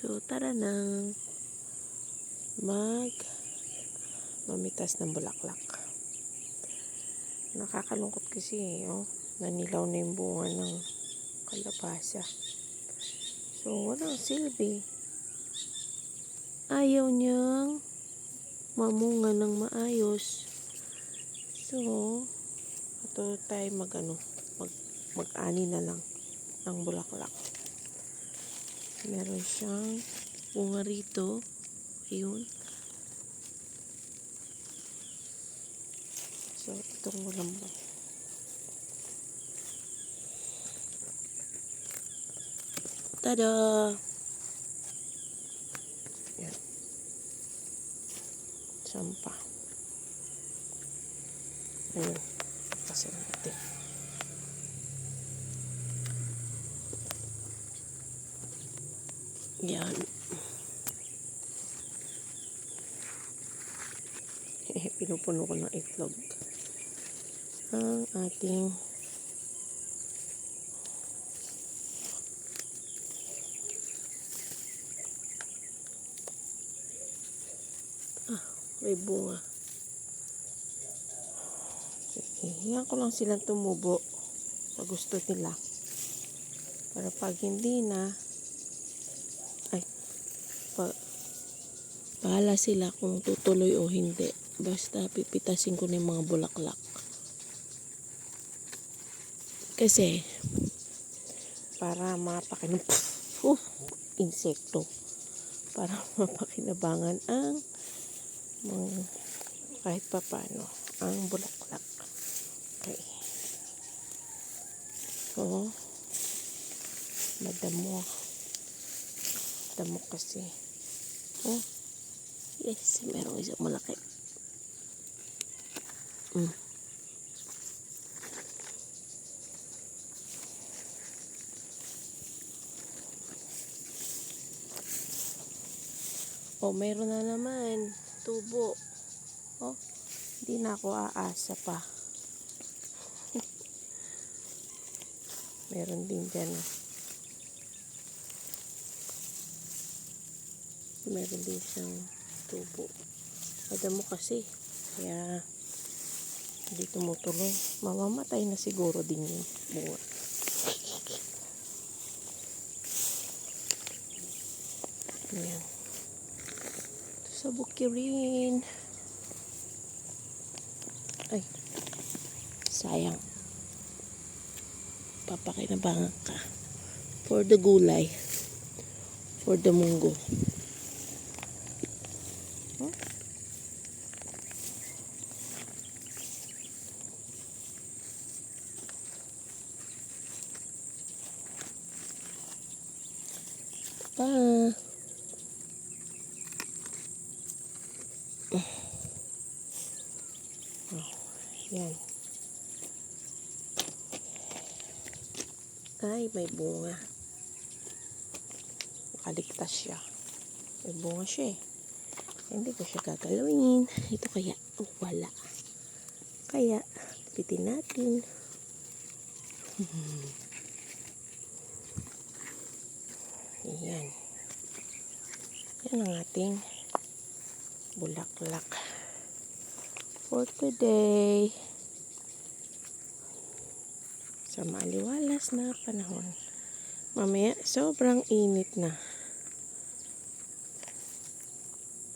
So, tara na mag mamitas ng bulaklak. Nakakalungkot kasi eh, oh. Nanilaw na yung bunga ng kalabasa. So, walang silbi. Ayaw niyang mamunga ng maayos. So, ito tayo mag ano, mag, mag-ani na lang ng bulaklak. Meron siyang bunga rito. Ayun. So, itong walang ba. Tada! Yan. Sampa. Ayun. Kasi natin. Yan. Eh, pinupuno ko ng itlog. Ang ating ah, may bunga. Hiyan ko lang silang tumubo sa gusto nila. Para pag hindi na, pa, bahala sila kung tutuloy o hindi. Basta pipitasin ko na yung mga bulaklak. Kasi, para mapakinab... Uh, insekto. Para mapakinabangan ang mga kahit papano ang bulaklak. Okay. So, madamo. Damo kasi. Oh, yes, merong isang malaki. Mm. Oh, meron na naman. Tubo. Oh, hindi na ako aasa pa. meron din dyan. ah. Meron din siyang tubo. Madamo kasi. Kaya, hindi tumutuloy. Mamamatay na siguro din yung bunga. Ayan. Ito sa bukirin. Ay. Sayang. Papakinabangan ka. For the gulay. For the munggo. Hmm? Pa. Oh, yan. Ay, may bunga. Nakaligtas siya. May bunga siya eh. Hindi ko siya gagalawin. Ito kaya, wala. Kaya, pitin natin. Yan. Yan ang ating bulaklak for today. Sa maliwalas na panahon. Mamaya, sobrang init na.